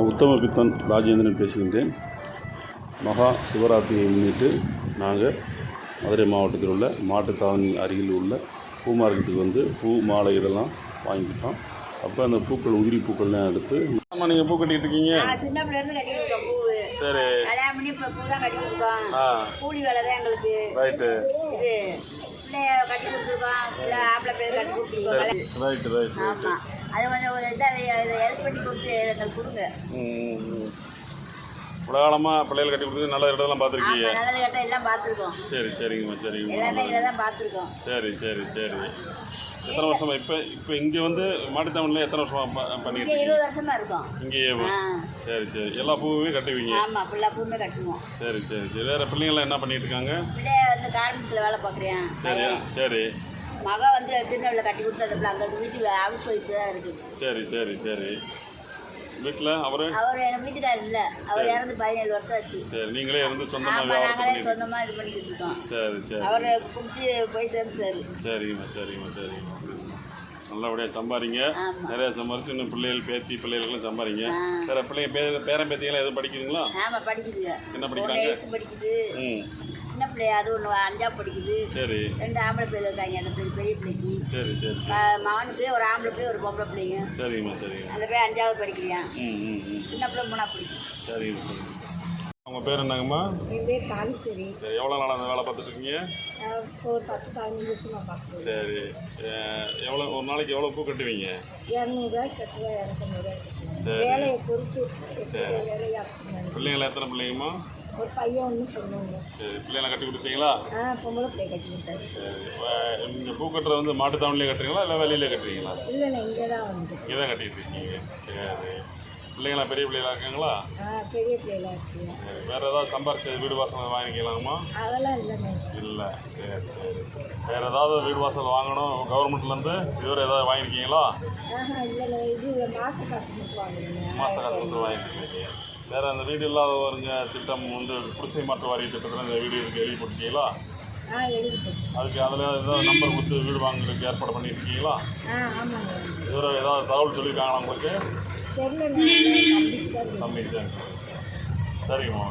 நான் உத்தம பித்தன் ராஜேந்திரன் பேசுகின்றேன். மகா சிவராத்திரியை முன்னிட்டு நாங்கள் மதுரை மாவட்டத்தில் உள்ள மாட்டுத்தாவணி அருகில் உள்ள பூ மார்க்கெட்டுக்கு வந்து பூ மாலை இதெல்லாம் வாங்கிக்கிட்டோம். அப்போ அந்த பூக்கள் உதிரி பூக்கள்லாம் எடுத்து ஆமாம் நீங்கள் பூ கட்டிக்கிட்டு இருக்கீங்க சரி. கூலி வேலை தான் எங்களுக்கு. ரைட்டு. இது பிள்ளைய கட்டி கொடுத்துருக்கோம் இல்லை கட்டி கொடுத்துருக்கோம் கல்யாணம் ரைட்டு ரைட்டு ஆமாம் அதை கொஞ்சம் ஒரு இதாக இதை ஹெல்ப் பண்ணி கொடுத்து எங்களுக்கு கொடுங்க. உலகாலமாக பிள்ளைகள் கட்டி கொடுத்து நல்ல இடம்லாம் பார்த்துருக்கீங்க. ஆமாம் நல்லது கட்ட எல்லாம் பார்த்துருக்கோம். சரி சரிங்கம்மா சரிங்கம்மா எல்லாமே இதை தான் பார்த்துருக்கோம். சரி சரி சரி. எத்தனை வருஷமா இப்போ இப்போ இங்கே வந்து மாட்டுத்தாவணியில் எத்தனை வருஷமா பண்ணிட்டு இருபது வருஷமா இருக்கோம். இங்கேயே சரி சரி. எல்லா பூவுமே கட்டுவீங்க. ஆமாம் கட்டுவோம். சரி சரி சரி. வேறு பிள்ளைங்களாம் என்ன பண்ணிட்டு இருக்காங்க? கார்மெண்ட்ஸில் வேலை பார்க்குறேன் சரியா? சரி. மக வந்து சின்ன பிள்ளை கட்டி கொடுத்து அந்த பிள்ளை அங்கே வீட்டு ஹவுஸ் ஒய்ஃப் தான் இருக்குது சரி சரி சரி. வீட்டில் அவரு? அவர் எங்கள் வீட்டுக்காரர் இல்லை. அவர் இறந்து பதினேழு வருஷம் ஆச்சு. சரி நீங்களே இருந்து சொந்தமாக நாங்களே சொந்தமாக இது பண்ணிக்கிட்டு இருக்கோம். சரி சரி. அவர் பிடிச்சி போய் சேர்ந்துட்டாரு. சரிங்கம்மா சரிங்கம்மா சரிங்கம்மா. நல்லபடியாக சம்பாதிங்க. நிறைய சம்பாரிச்சு இன்னும் பிள்ளைகள் பேத்தி பிள்ளைகளுக்கெல்லாம் சம்பாதிங்க. வேறு பிள்ளைங்க பே பேரன் பேத்திங்களாம் எதுவும் படிக்குதுங்களா ஆமாம் படிக்குதுங்க. என்ன படிக்கிறாங்க? படிக்குது. ம். சின்ன பிள்ளைய அது ஒன்று அஞ்சாவது படிக்குது. சரி. ரெண்டு ஆம்பளை பிள்ளை இருக்காங்க அந்த பிள்ளை பெரிய பிள்ளைக்கு. சரி சரி மகனுக்கு ஒரு ஆம்பளை பிள்ளை ஒரு பொம்பளை பிள்ளைங்க. சரிங்கம்மா சரிங்க அந்த பிள்ளை அஞ்சாவது படிக்கிறான் சின்ன பிள்ளை மூணாவது படிக்கும் சரிங்க சரிங்க உங்கள் பேர் என்னங்கம்மா? என் பேர் காளீஸ்வரி சரி எவ்வளோ நாள் அந்த வேலை பார்த்துட்டு இருக்கீங்க ஒரு பத்து பதினஞ்சு வருஷமாக பார்க்குறேன் சரி எவ்வளோ ஒரு நாளைக்கு எவ்வளோ பூ கட்டுவீங்க? இரநூறுவாய்க்கு கட்டுவேன் இரநூறுவாய்க்கு கட்டுவேன். சரி. வேலையை பொறுத்து சரி. வேலையாக பிள்ளைங்கள எத்தனை பிள்ளைங்கம்மா? ஒரு பையன் ஒன்று பொண்ணுங்க சரி பிள்ளைங்களாம் கட்டி கொடுத்தீங்களா ஆ பொம்பளை பிள்ளை கட்டி கொடுத்தாரு சரி நீங்கள் பூ கட்டுறது வந்து மாட்டுத்தாவணிலே கட்டுறீங்களா இல்லை வெளியிலே கட்டுறீங்களா? இல்லைண்ணே இங்கே தான் வந்து. இங்கே தான் கட்டிட்டு இருக்கீங்க. சரி. பிள்ளைங்களாம் பெரிய பிள்ளைகளா இருக்காங்களா? பெரிய பிள்ளைகளாச்சு சரி வேறு ஏதாவது சம்பாரிச்சு வீடு வாசல் வாங்கிக்கலாமா? அதெல்லாம் இல்லை. சரி சரி. வேறு ஏதாவது வீடு வாசல் வாங்கணும் கவர்மெண்ட்லேருந்து? இதுவரை ஏதாவது வாங்கியிருக்கீங்களா? இது மாச காசு மாத காசு வாங்கியிருக்கீங்க. வேறு அந்த வீடு இல்லாதவருங்க திட்டம் வந்து குடிசை மாற்று வாரிய திட்டத்தில் இந்த வீடு இருக்கு எழுதி போட்டிருக்கீங்களா? அதுக்கு அதில் ஏதாவது நம்பர் கொடுத்து வீடு வாங்குறதுக்கு ஏற்பாடு பண்ணியிருக்கீங்களா? இதுவரை ஏதாவது தகவல் சொல்லியிருக்காங்களா உங்களுக்கு? தெரியலண்ணே தம்பிக்கு சரிங்கம்மா